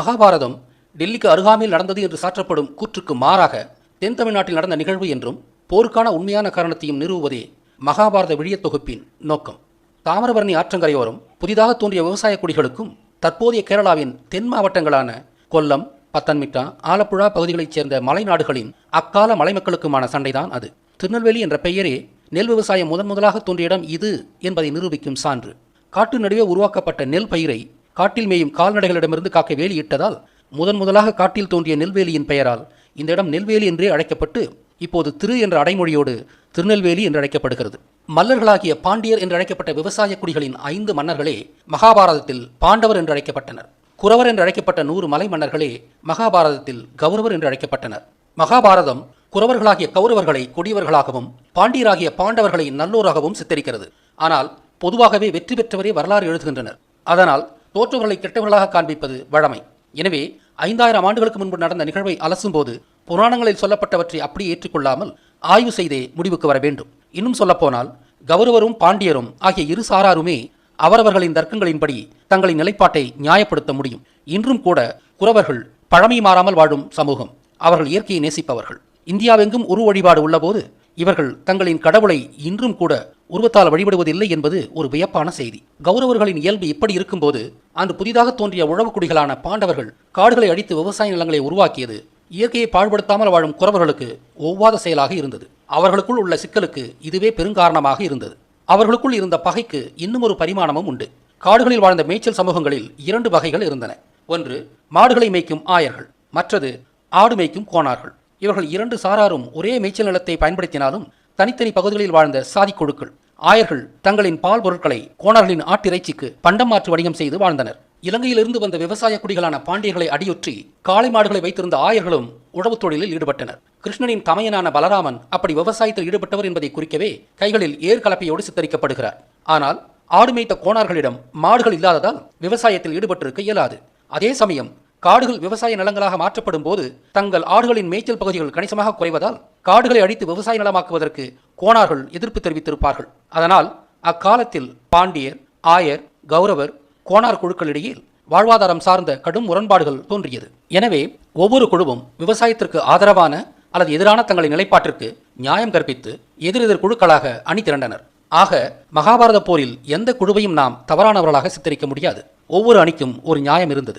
மகாபாரதம் டெல்லிக்கு அருகாமையில் நடந்தது என்று சாற்றப்படும் கூற்றுக்கு மாறாக தென் தமிழ்நாட்டில் நடந்த நிகழ்வு என்றும் போருக்கான உண்மையான காரணத்தையும் நிறுவுவதே மகாபாரத விழியத் தொகுப்பின் நோக்கம். தாமிரபரணி ஆற்றங்கரையோரம் புதிதாக தோன்றிய விவசாய குடிகளுக்கும் தற்போதைய கேரளாவின் தென் மாவட்டங்களான கொல்லம் பத்தன்மிட்டா ஆலப்புழா பகுதிகளைச் சேர்ந்த மலைநாடுகளின் அக்கால மலைமக்களுக்குமான சண்டைதான் அது. திருநெல்வேலி என்ற பெயரே நெல் விவசாயம் முதன் முதலாக தோன்றிய இடம் இது என்பதை நிரூபிக்கும் சான்று. காட்டு நடுவே உருவாக்கப்பட்ட நெல் பயிரை காட்டில் மேயும் கால்நடைகளிடமிருந்து காக்க வேலியிட்டதால் முதன் முதலாக காட்டில் தோன்றிய நெல்வேலியின் பெயரால் இந்த இடம் நெல்வேலி என்றே அழைக்கப்பட்டு இப்போது திரு என்ற அடைமொழியோடு திருநெல்வேலி என்று அழைக்கப்படுகிறது. மல்லர்களாகிய பாண்டியர் என்று அழைக்கப்பட்ட விவசாய குடிகளின் ஐந்து மன்னர்களே மகாபாரதத்தில் பாண்டவர் என்று அழைக்கப்பட்டனர். குரவர் என்று அழைக்கப்பட்ட நூறு மலை மன்னர்களே மகாபாரதத்தில் கௌரவர் என்று அழைக்கப்பட்டனர். மகாபாரதம் குரவர்களாகிய கௌரவர்களை கொடியவர்களாகவும் பாண்டியராகிய பாண்டவர்களை நல்லோராகவும் சித்தரிக்கிறது. ஆனால் பொதுவாகவே வெற்றி பெற்றவரே வரலாறு எழுதுகின்றனர். அதனால் தோற்றவர்களை கெட்டவர்களாக காண்பிப்பது வழமை. எனவே ஐந்தாயிரம் ஆண்டுகளுக்கு முன்பு நடந்த நிகழ்வை அலசும்போது புராணங்களில் சொல்லப்பட்டவற்றை அப்படியே ஏற்றுக்கொள்ளாமல் ஆய்வு செய்தே முடிவுக்கு வர வேண்டும். இன்னும் சொல்லப்போனால் கௌரவரும் பாண்டியரும் ஆகிய இரு சாராருமே அவரவர்களின் தர்க்கங்களின்படி தங்களின் நிலைப்பாட்டை நியாயப்படுத்த முடியும். இன்றும் கூட குறவர்கள் பழமை மாறாமல் வாழும் சமூகம். அவர்கள் இயற்கையை நேசிப்பவர்கள். இந்தியாவெங்கும் உரு வழிபாடு உள்ளபோது இவர்கள் தங்களின் கடவுளை இன்றும் கூட உருவத்தால் வழிபடுவதில்லை என்பது ஒரு வியப்பான செய்தி. கௌரவர்களின் இயல்பு இப்படி இருக்கும்போது அன்று புதிதாக தோன்றிய உழவு குடிகளான பாண்டவர்கள் காடுகளை அடித்து விவசாய நிலங்களை உருவாக்கியது இயற்கையை பாழ்படுத்தாமல் வாழும் குறவர்களுக்கு ஒவ்வாத செயலாக இருந்தது. அவர்களுக்குள் உள்ள சிக்கலுக்கு இதுவே பெருங்காரணமாக இருந்தது. அவர்களுக்குள் இருந்த பகைக்கு இன்னும் ஒரு பரிமாணமும் உண்டு. காடுகளில் வாழ்ந்த மேய்ச்சல் சமூகங்களில் இரண்டு வகைகள் இருந்தன. ஒன்று மாடுகளை மேய்க்கும் ஆயர்கள் மற்றது ஆடு மேய்க்கும் கோணார்கள். இவர்கள் இரண்டு சாராரும் ஒரே மேய்ச்சல் நிலத்தை பயன்படுத்தினாலும் தனித்தனி பகுதிகளில் வாழ்ந்த சாதி குழுக்கள் ஆயர்கள் தங்களின் பால் பொருட்களை கோணர்களின் ஆட்டிறைச்சிக்கு பண்டம் மாற்று வணிகம் செய்து வாழ்ந்தனர். இலங்கையிலிருந்து வந்த விவசாய குடிகளான பாண்டியர்களை அடியொற்றி காளை மாடுகளை வைத்திருந்த ஆயர்களும் உழவுத் தொழிலில் ஈடுபட்டனர். கிருஷ்ணனின் தமையனான பலராமன் அப்படி விவசாயத்தில் ஈடுபட்டவர் என்பதை குறிக்கவே கைகளில் ஏர் கலப்பையோடு சித்தரிக்கப்படுகிறார். ஆனால் ஆடு மேய்த்த கோணார்களிடம் மாடுகள் இல்லாததால் விவசாயத்தில் ஈடுபட்டிருக்க இயலாது. அதே சமயம் காடுகள் விவசாய நிலங்களாக மாற்றப்படும் போது தங்கள் ஆடுகளின் மேய்ச்சல் பகுதிகள் கணிசமாக குறைவதால் காடுகளை அழித்து விவசாய நிலமாக்குவதற்கு கோணார்கள் எதிர்ப்பு தெரிவித்திருப்பார்கள். அதனால் அக்காலத்தில் பாண்டியர் ஆயர் கௌரவர் கோணார் குழுக்களிடையே வாழ்வாதாரம் சார்ந்த கடும் முரண்பாடுகள் தோன்றியது. எனவே ஒவ்வொரு குழுவும் விவசாயத்திற்கு ஆதரவான அல்லது எதிரான தங்களின் நிலைப்பாட்டிற்கு நியாயம் கற்பித்து எதிரெதிர் குழுக்களாக அணி திரண்டனர். ஆக மகாபாரத போரில் எந்த குழுவையும் நாம் தவறானவர்களாக சித்தரிக்க முடியாது. ஒவ்வொரு அணிக்கும் ஒரு நியாயம் இருந்தது.